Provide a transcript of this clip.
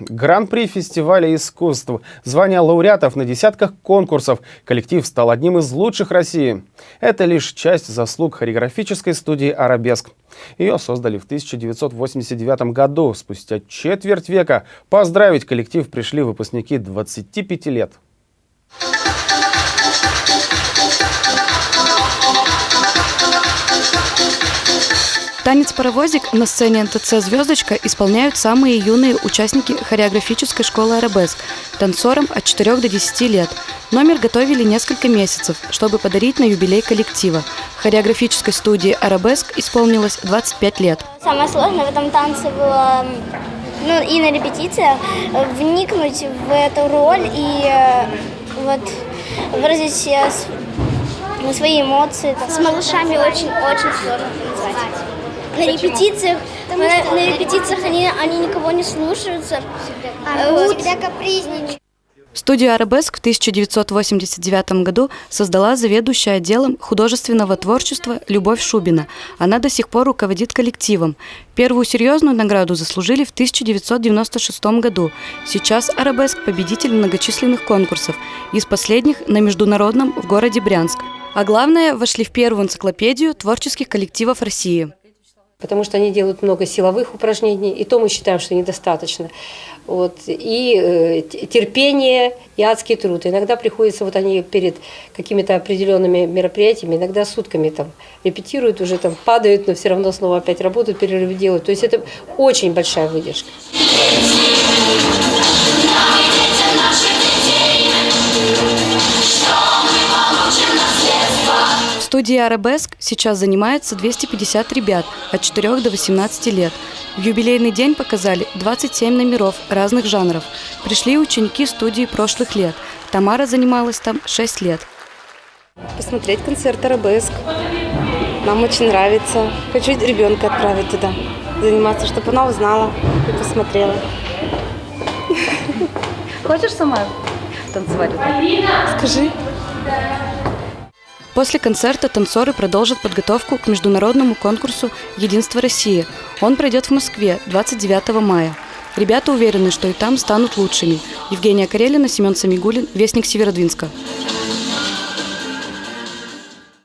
Гран-при фестиваля искусств, звания лауреатов на десятках конкурсов. Коллектив стал одним из лучших России. Это лишь часть заслуг хореографической студии «Арабеск». Ее создали в 1989 году. Спустя четверть века поздравить коллектив пришли выпускники 25 лет. Танец-паровозик на сцене НТЦ «Звездочка» исполняют самые юные участники хореографической школы «Арабеск» танцорам от 4 до 10 лет. Номер готовили несколько месяцев, чтобы подарить на юбилей коллектива. Хореографической студии «Арабеск» исполнилось 25 лет. Самое сложное в этом танце было ну, и на репетициях э, вникнуть в эту роль и э, вот выразить свои эмоции. С малышами очень-очень сложно танцевать. На репетициях, на, на репетициях они, они никого не слушаются. Э, Всегда капризничают. Студию «Арабеск» в 1989 году создала заведующая отделом художественного творчества Любовь Шубина. Она до сих пор руководит коллективом. Первую серьезную награду заслужили в 1996 году. Сейчас «Арабеск» – победитель многочисленных конкурсов. Из последних на международном в городе Брянск. А главное, вошли в первую энциклопедию творческих коллективов России. Потому что они делают много силовых упражнений, и то мы считаем, что недостаточно. Вот. И э, терпение, и адский труд. Иногда приходится, вот они перед какими-то определенными мероприятиями, иногда сутками там репетируют, уже там падают, но все равно снова опять работают, перерывы делают. То есть это очень большая выдержка. В студии «Арабеск» сейчас занимается 250 ребят от 4 до 18 лет. В юбилейный день показали 27 номеров разных жанров. Пришли ученики студии прошлых лет. Тамара занималась там 6 лет. посмотреть концерт «Арабеск». Нам очень нравится. Хочу ребенка отправить туда, заниматься, чтобы она узнала и посмотрела. Хочешь сама танцевать? Скажи. После концерта танцоры продолжат подготовку к международному конкурсу «Единство России». Он пройдет в Москве 29 мая. Ребята уверены, что и там станут лучшими. Евгения Карелина, Семен Самигулин, Вестник Северодвинска.